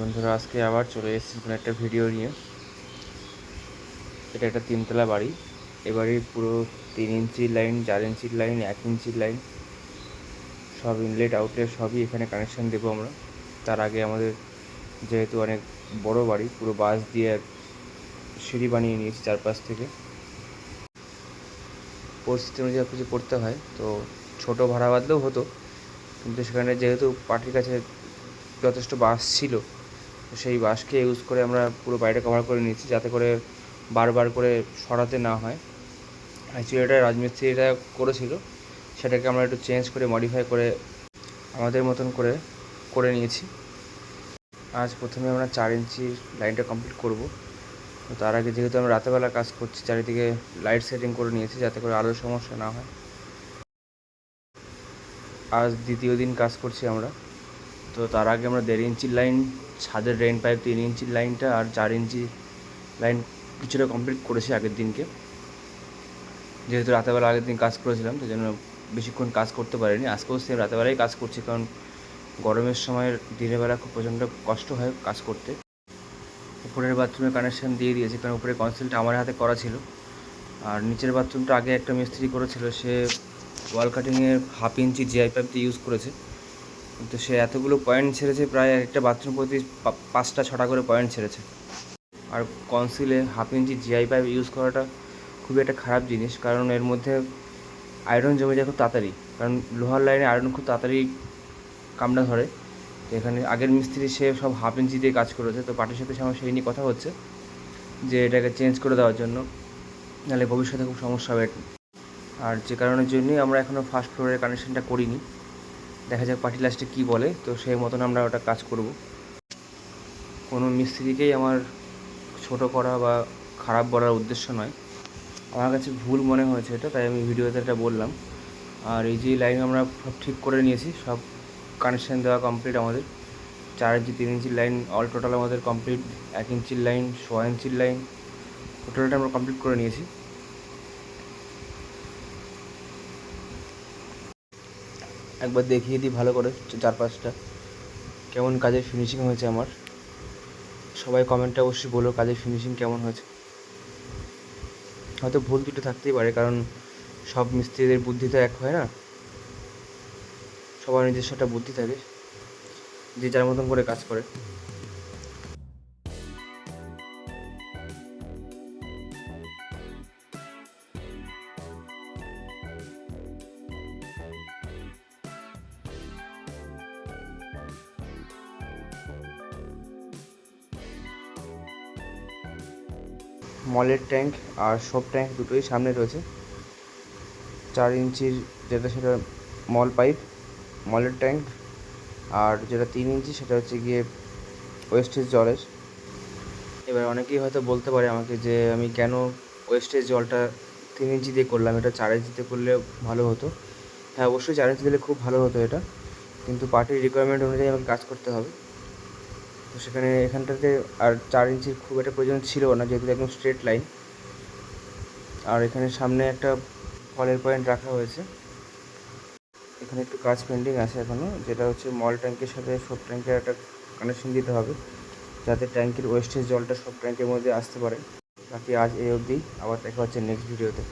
বন্ধুরা, আজকে আবার চলে এসেছি কোনো একটা ভিডিও নিয়ে। এটা একটা তিনতলা বাড়ি। এ বাড়ির পুরো তিন ইঞ্চির লাইন চার ইঞ্চির লাইন এক ইঞ্চির লাইন সব ইনলেট আউটলেট সবই এখানে কানেকশান দেবো আমরা। তার আগে আমাদের যেহেতু অনেক বড় বাড়ি, পুরো বাস দিয়ে সিঁড়ি বানিয়ে নিয়েছি চারপাশ থেকে। পরিস্থিতি অনুযায়ী কিছু করতে হয়, তো ছোটো ভাড়া বাদলেও হতো। কিন্তু সেখানে যেহেতু পার্টির কাছে যথেষ্ট বাস ছিল সেই বাসকে ইউজ করে আমরা পুরো বাড়িটা কভার করে নিয়েছি যাতে করে বারবার করে সরাতে না হয়। অ্যাকচুয়ালি এটা রাজমিস্ত্রিরা করেছিল। সেটাকে আমরা একটু চেঞ্জ করে মডিফাই করে আমাদের মতন করে করে নিয়েছি। আজ প্রথমে আমরা চার ইঞ্চি লাইনটা কমপ্লিট করব। তো তার আগে যেহেতু আমরা রাতেরবেলা কাজ করছি, চারিদিকে লাইট সেটিং করে নিয়েছি যাতে করে আলোর সমস্যা না হয়। আজ দ্বিতীয় দিন কাজ করছি আমরা। তো তার আগে আমরা দেড় ইঞ্চির লাইন ছাদের ড্রেন পাইপ তিন ইঞ্চির লাইনটা আর চার ইঞ্চি লাইন কিছুটা কমপ্লিট করেছি আগের দিনকে। যেহেতু রাতেরবেলা আগের দিন কাজ করেছিলাম সেই জন্য বেশিক্ষণ কাজ করতে পারিনি। আজকেও সেম রাতেরবেলাই কাজ করছি, কারণ গরমের সময় দিনের বেলা খুব প্রচণ্ড কষ্ট হয় কাজ করতে। উপরের বাথরুমে কানেকশান দিয়ে দিয়েছি, কারণ উপরে কনসিলটা আমার হাতে করা ছিল। আর নিচের বাথরুমটা আগে একটা মিস্ত্রি করেছিল, সে ওয়াল কাটিংয়ের হাফ ইঞ্চি জিআই পাইপ দিয়ে ইউজ করেছে। কিন্তু সে এতগুলো পয়েন্ট ছেড়েছে, প্রায় একটা বাথরুম প্রতি পাঁচটা, ছটা করে পয়েন্ট ছেড়েছে। আর কনসিলে half inch GI pipe use করাটা খুবই একটা খারাপ জিনিস, কারণ এর মধ্যে আয়রন জমে যায় খুব তাড়াতাড়ি। কারণ লোহার লাইনে আয়রন খুব তাড়াতাড়ি কামড়া ধরে। তো এখানে আগের মিস্ত্রি সে সব হাফ ইঞ্চি দিয়ে কাজ করেছে, তো পার্টির সাথে আমার সেই নিয়ে কথা হচ্ছে, যে এটাকে চেঞ্জ করে দেওয়ার জন্য। নাহলে ভবিষ্যতে খুব সমস্যা হবে। আর যে কারণের জন্যই আমরা এখনও ফার্স্ট ফ্লোরের কানেকশানটা করিনি। দেখা যাক পার্টি লাস্টে কী বলে। তো সেই মতন আমরা ওটা কাজ করব। কোনো মিস্ত্রিকেই আমার ছোট করা বা খারাপ বলার উদ্দেশ্য নয়। আমার কাছে ভুল মনে হয়েছে এটা, তাই আমি ভিডিওতে এটা বললাম। আর এই যে লাইন আমরা সব ঠিক করে নিয়েছি, সব কানেকশান দেওয়া কমপ্লিট আমাদের। চার ইঞ্চি, তিন ইঞ্চির লাইন অল টোটাল আমাদের কমপ্লিট এক ইঞ্চির লাইন, সোয়া ইঞ্চির লাইন টোটালটা আমরা কমপ্লিট করে নিয়েছি। একবার দেখিয়ে দিই ভালো করে চার পাঁচটা কেমন কাজের ফিনিশিং হয়েছে আমার? সবাই কমেন্টে অবশ্যই বলো কাজের ফিনিশিং কেমন হয়েছে। হয়তো ভুল দুটো থাকতেই পারে, কারণ সব মিস্ত্রিদের বুদ্ধি তো এক হয় না। সবার নিজস্ব একটা বুদ্ধি থাকে, যে যার মতন করে কাজ করে। মলের ট্যাঙ্ক আর সব ট্যাঙ্ক দুটোই সামনে রয়েছে। চার ইঞ্চির যেটা সেটা মল পাইপ, মলের ট্যাঙ্ক আর যেটা তিন ইঞ্চি সেটা হচ্ছে গিয়ে ওয়েস্টেজ জলের। এবার অনেকেই হয়তো বলতে পারে আমাকে যে আমি কেন ওয়েস্টেজ জলটা তিন ইঞ্চি দিয়ে করলাম, এটা চার ইঞ্চিতে করলে ভালো হতো। হ্যাঁ অবশ্যই চার ইঞ্চি দিলে খুব ভালো হতো এটা, কিন্তু পার্টির রিকোয়ারমেন্ট অনুযায়ী আমাকে কাজ করতে হবে। সেখানে এখানটাতে আর চার ইঞ্চির খুব একটা প্রয়োজন ছিল না, যেহেতু একদম স্ট্রেট লাইন আর এখানে সামনে একটা ফলের পয়েন্ট রাখা হয়েছে। এখানে একটু কাজ পেন্ডিং আছে এখনও যেটা হচ্ছে মল ট্যাঙ্কের সাথে সব ট্যাঙ্কের একটা কানেকশন দিতে হবে, যাতে ট্যাঙ্কের ওয়েস্টেজ জলটা সব ট্যাঙ্কের মধ্যে আসতে পারে। বাকি আজ এই অবধি, আবার দেখা হচ্ছে নেক্সট ভিডিওতে